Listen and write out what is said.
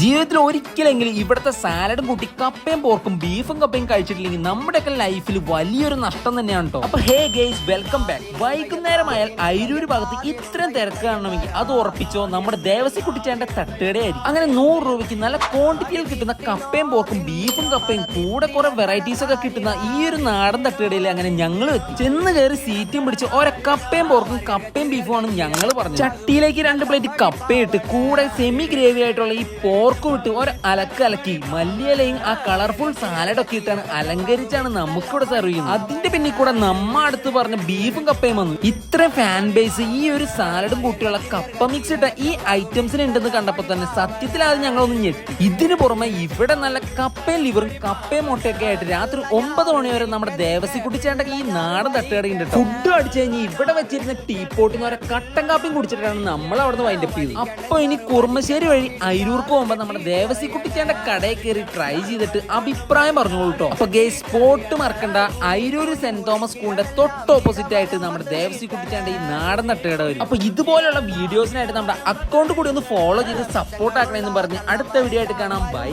ജീവിതത്തിൽ ഒരിക്കലെങ്കിലും ഇവിടുത്തെ സാലഡും കൂട്ടി കപ്പയും പോർക്കും ബീഫും കപ്പയും കഴിച്ചിട്ടില്ലെങ്കിൽ നമ്മുടെയൊക്കെ ലൈഫിൽ വലിയൊരു നഷ്ടം തന്നെയാണ് കേട്ടോ അപ്പൊ ഹേ ഗെയ്സ് വെൽക്കം ബാക്ക്. വൈകുന്നേരമായാൽ അരൂര് ഭാഗത്ത് ഇത്രയും തിരക്ക് കാണണമെങ്കിൽ അത് ഉറപ്പിച്ചോ? നമ്മുടെ ദേവസി കുട്ടിച്ചാന്റെ തട്ടുകടയായിരിക്കും അങ്ങനെ നൂറ് രൂപയ്ക്ക് നല്ല ക്വാണ്ടിറ്റിയിൽ കിട്ടുന്ന കപ്പയും പോർക്കും ബീഫും കപ്പയും കൂടെ കുറെ വെറൈറ്റീസ് ഒക്കെ കിട്ടുന്ന ഈ ഒരു നാടൻ തട്ടുകടയിൽ അങ്ങനെ ഞങ്ങൾ ചെന്ന് കയറി സീറ്റും പിടിച്ച് ഓരോ കപ്പയും പോർക്കും കപ്പയും ബീഫും ആണ് ഞങ്ങൾ പറഞ്ഞത്. ചട്ടിയിലേക്ക് രണ്ട് പ്ലേറ്റ് കപ്പയിട്ട് കൂടെ സെമി ഗ്രേവി ആയിട്ടുള്ള ഈ പോർക്കും ഇട്ട് ഒരു അലക്ക് അലക്കി മല്ലിയലയും ആ കളർഫുൾ സാലഡൊക്കെ ഇട്ടാണ് അലങ്കരിച്ചാണ് നമുക്കിവിടെ സെർവ് ചെയ്യുന്നത്. അതിന്റെ പിന്നിൽ കൂടെ നമ്മ അടുത്ത് പറഞ്ഞ ബീഫും കപ്പയും വന്നു. ഇത്ര ഫാൻ ബേസ് ഈ ഒരു സാലഡും കൂട്ടിയുള്ള കപ്പ മിക്സ് ഇട്ട ഈ ഐറ്റംസിന് ഉണ്ടെന്ന് കണ്ടപ്പോ തന്നെ സത്യത്തിൽ അത് ഞങ്ങളൊന്ന് ഞെട്ടി. ഇതിനു പുറമെ ഇവിടെ നല്ല കപ്പയും ലിവറും കപ്പയും മുട്ടയൊക്കെ ആയിട്ട് രാത്രി ഒമ്പത് മണി വരെ നമ്മുടെ ദേവസിക്കുട്ടിച്ചേണ്ട ഈ നാടൻ തട്ടുകടയുണ്ട് ഫുഡ് അടിച്ചു കഴിഞ്ഞ് ഇവിടെ വെച്ചിരുന്ന ടീ പോട്ടിന്ന് ഒരു കട്ടൻ കാപ്പിയും കുടിച്ചിട്ടാണ് നമ്മൾ അവിടെ നിന്ന് വൈൻഡപ്പ് ചെയ്തത്. അപ്പൊ ഇനി കുറുമശ്ശേരി വഴി അയിരൂർക്ക് പോകുമ്പോ നമ്മുടെ ദേവസി കുട്ടിച്ചേന്റെ കടയിൽ കയറി ട്രൈ ചെയ്തിട്ട് അഭിപ്രായം പറഞ്ഞോളൂ കേട്ടോ അപ്പൊ ഗേ സ്പോട്ട് മറക്കണ്ട. ഐരൂർ സെന്റ് തോമസ് സ്കൂളിന്റെ തൊട്ട് ഓപ്പോസിറ്റ് ആയിട്ട് നമ്മുടെ ദേവസി കുട്ടിച്ചേന്റെ ഈ നാടൻ തട്ടുകട വരും. അപ്പൊ ഇതുപോലുള്ള വീഡിയോസിനായിട്ട് നമ്മുടെ അക്കൗണ്ട് കൂടി ഒന്ന് ഫോളോ ചെയ്ത് സപ്പോർട്ട് ആക്കണമെന്ന് പറഞ്ഞ് അടുത്ത വീഡിയോ ആയിട്ട് കാണാം. ബൈ